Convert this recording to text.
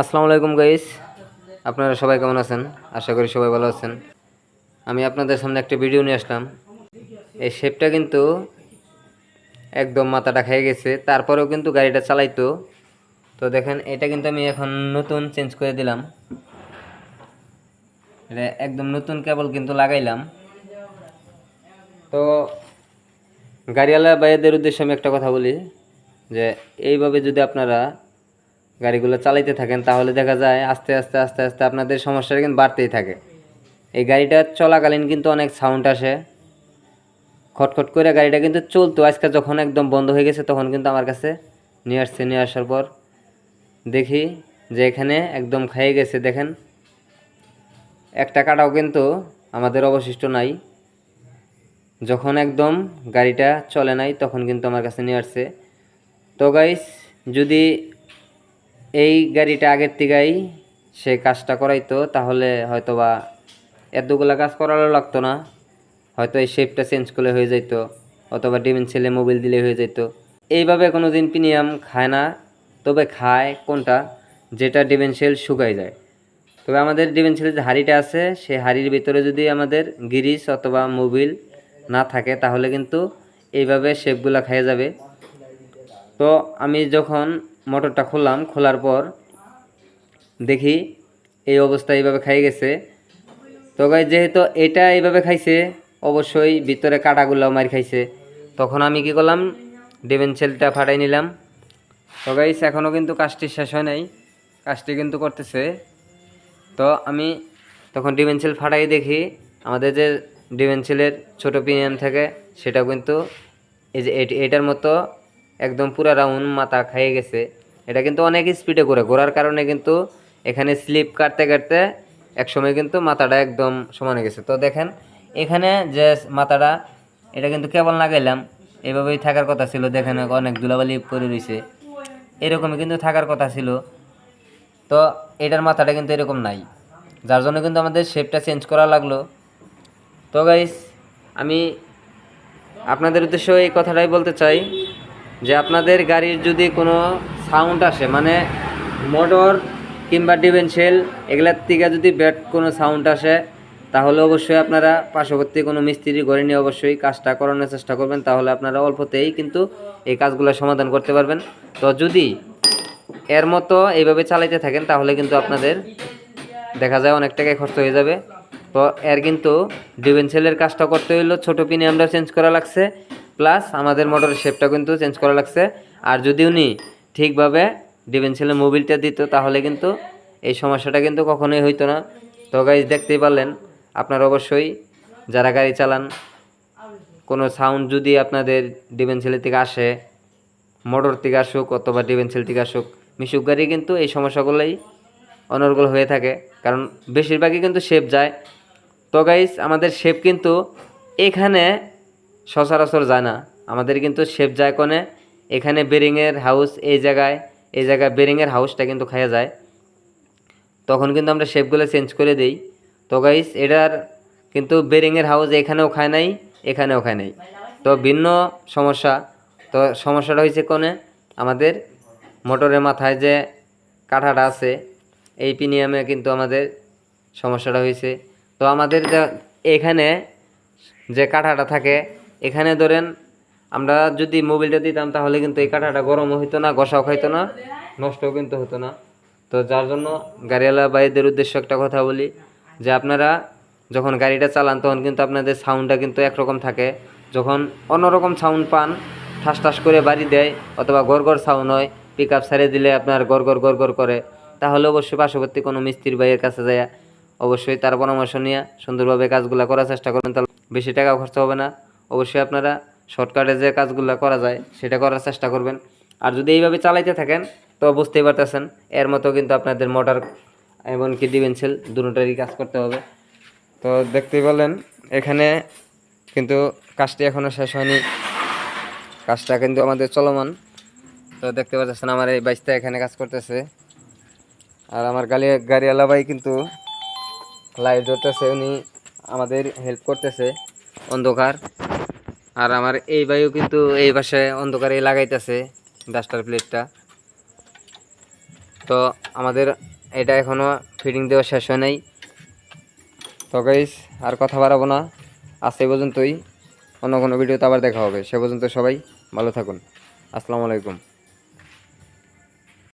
আসসালামু আলাইকুম গাইস আপনারা সবাই কেমন আছেন? আশা করি সবাই ভালো আছেন। আমি আপনাদের সামনে একটা ভিডিও নিয়ে আসলাম। এই শেপটা কিন্তু একদম মাথাটা খেয়ে গেছে। তারপরেও কিন্তু গাড়িটা চালাইতো। তো দেখেন, এটা কিন্তু আমি এখন নতুন চেঞ্জ করে দিলাম। এটা একদম নতুন কেবল কিন্তু লাগাইলাম। তো গাড়িওয়ালা ভাইয়াদের উদ্দেশ্যে আমি একটা কথা বলি যে, এইভাবে যদি আপনারা গাড়িগুলো চালাইতে থাকেন, তাহলে দেখা যায় আস্তে আস্তে আস্তে আস্তে আপনাদের সমস্যাটা কিন্তু বাড়তেই থাকে। এই গাড়িটা চলাকালীন কিন্তু অনেক সাউন্ড আসে। খটখট করে গাড়িটা কিন্তু চলতো। আজকে যখন একদম বন্ধ হয়ে গেছে, তখন কিন্তু আমার কাছে নিয়ে আসছে, নিয়ে আসার পর দেখি যে এখানে একদম খেয়ে গেছে। দেখেন, একটা কাটাও কিন্তু আমাদের অবশিষ্ট নাই। যখন একদম গাড়িটা চলে নাই, তখন কিন্তু আমার কাছে নিয়ে আসছে। তো গাইস যদি এই গাড়িটা আগের থেকেই সে কাজটা করাইতো, তাহলে হয়তোবা এতগুলা কাজ করারও লাগতো না। হয়তো এই শেপটা চেঞ্জ করলে হয়ে যেত অথবা ডিমেনশিয়ালে মোবিল দিলে হয়ে যেত এইভাবে কোনো দিন প্রিমিয়াম খায় না, তবে খায় কোনটা? যেটা ডিমেনশিয়াল শুকাই যায়। তবে আমাদের ডিমেনশিয়ালের যে হাড়িটা আছে সেই হাড়ির ভিতরে যদি আমাদের গিরিস অথবা মোবিল না থাকে, তাহলে কিন্তু এইভাবে শেপগুলো খেয়ে যাবে। তো আমি যখন মোটরটা খুললাম, খোলার পর দেখি এই অবস্থা এইভাবে খাই গেছে। তো গাই যেহেতু এটা এইভাবে খাইছে, অবশ্যই ভিতরে কাটাগুলো মার খাইছে। তখন আমি কি করলাম ডেভেনসেলটা ফাটাই নিলাম। তো গাইস এখনও কিন্তু কাজটি শেষ হয় নাই, কাজটি কিন্তু করতেছে। তো আমি তখন ডিমেনসেল ফাটাই দেখি, আমাদের যে ডিমেনসেলের ছোটো পিনিয়ন থাকে সেটা কিন্তু এই যে এট- এটার মতো একদম পুরো রাউন্ড মাথা খাইয়ে গেছে। এটা কিন্তু অনেক স্পিডে ঘোরে। ঘোরার কারণে কিন্তু এখানে স্লিপ কাটতে কাটতে একসময় কিন্তু মাথাটা একদম সমান গেছে। তো দেখেন, এখানে যে মাথাটা, এটা কিন্তু কেবল লাগাইলাম। এভাবেই থাকার কথা ছিল। দেখেন, অনেক ধুলাবালি পরে রয়েছে এরকমই কিন্তু থাকার কথা ছিল। তো এটার মাথাটা কিন্তু এরকম নাই। যার জন্য কিন্তু আমাদের শেপটা চেঞ্জ করা লাগল। তো গাইস আমি আপনাদের উদ্দেশ্য এই কথাটাই বলতে চাই। যে আপনাদের গাড়ির যদি কোনো সাউন্ড আসে মানে মোটর কিংবা ডিভেনশেল এগুলার থেকে যদি ব্যাট কোনো সাউন্ড আসে, তাহলে অবশ্যই আপনারা পার্শ্ববর্তী কোনো মিস্ত্রি ঘরে নিয়ে অবশ্যই কাজটা করানোর চেষ্টা করবেন। তাহলে আপনারা অল্পতেই কিন্তু এই কাজগুলো সমাধান করতে পারবেন। তো যদি এর মতো এইভাবে চালাইতে থাকেন, তাহলে কিন্তু আপনাদের দেখা যায় অনেক টাকায় খরচ হয়ে যাবে। তো এর কিন্তু ডিভেনসেলের কাজটা করতে হইল। ছোটো পিনে আমরা চেঞ্জ করা লাগছে। প্লাস আমাদের মোটরের শেপটা কিন্তু চেঞ্জ করা লাগছে। আর যদি উনি ঠিকভাবে ডিভেনসেলের মোবিলটা দিত, তাহলে কিন্তু এই সমস্যাটা কিন্তু কখনোই হইতো না। তো গাইজ দেখতেই পারলেন, আপনারা অবশ্যই যারা গাড়ি চালান, কোনো সাউন্ড যদি আপনাদের ডিভেনসেলের থেকে আসে মোটর থেকে আসুক অথবা ডিভেনসেল থেকে আসুক, মিশুক গাড়ি কিন্তু এই সমস্যাগুলোই অনর্গল হয়ে থাকে। কারণ বেশিরভাগই কিন্তু শেপ যায়। তো গাইস আমাদের শেপ কিন্তু এখানে সচরাচর যায় না। আমাদের কিন্তু শেপ যায় কোনে, এখানে বেরিংয়ের হাউস এই জায়গায় এই জায়গায় বেরিংয়ের হাউসটা কিন্তু খাওয়া যায়। তখন কিন্তু আমরা শেপগুলো চেঞ্জ করে দিই। তো গাইস এটার কিন্তু বেরিংয়ের হাউস এখানেও খায় নাই, এখানেও খায় নাই। তো ভিন্ন সমস্যা। তো সমস্যাটা হয়েছে কোনে, আমাদের মোটরের মাথায় যে কাঠাটা আছে, এই পিনিয়ামে কিন্তু আমাদের সমস্যাটা হয়েছে তো আমাদের যে, এখানে যে কাঠাটা থাকে এখানে ধরেন আমরা যদি মোবিলটা দিতাম, তাহলে কিন্তু এই কাঠাটা গরমও হইতো না, ঘষাও খাইতো না, নষ্টও কিন্তু হতো না। তো যার জন্য গাড়িওয়ালা ভাইদের উদ্দেশ্য একটা কথা বলি, যে আপনারা যখন গাড়িটা চালান, তখন কিন্তু আপনাদের সাউন্ডটা কিন্তু একরকম থাকে। যখন অন্যরকম সাউন্ড পান, ঠাস ঠাস করে বাড়ি দেয়, অথবা গড় গড় সাউন্ড হয় পিক আপ সারে দিলে আপনার গড় গড় গড় গড় করে, তাহলে অবশ্যই পার্শ্ববর্তী কোনো মিস্ত্রির ভাইয়ের কাছে যায় অবশ্যই তার পরামর্শ নিয়ে সুন্দরভাবে কাজগুলো করার চেষ্টা করবেন। তাহলে বেশি টাকা খরচ হবে না। অবশ্যই আপনারা শর্টকাটে যে কাজগুলো করা যায়, সেটা করার চেষ্টা করবেন। আর যদি এইভাবে চালাইতে থাকেন, তো বুঝতেই পারতেছেন, এর মতো কিন্তু আপনাদের মোটর এমনকি ডিভেন্সেল দুটোটারই কাজ করতে হবে। তো দেখতেই পেলেন, এখানে কিন্তু কাজটি এখনও শেষ হয়নি। কাজটা কিন্তু আমাদের চলমান। তো দেখতে পাচ্ছেন আমার এই বাইশটা এখানে কাজ করতেছে। আর আমার গাড়ি গাড়িওয়ালা ভাই কিন্তু লাইট জ্বলতেছে উনি আমাদের হেল্প করতেছে। অন্ধকার। আর আমার এই ভাইও কিন্তু এই পাশে অন্ধকারে লাগাইতেছে ডাস্টার প্লেটটা। তো আমাদের এটা এখনও ফিটিং দেওয়া শেষ হয় নাই। তো গাইস আর কথা বাড়াবো না। আজ এই পর্যন্তই। অন্য কোনো ভিডিওতে আবার দেখা হবে। সে পর্যন্ত সবাই ভালো থাকুন। আসসালামু আলাইকুম।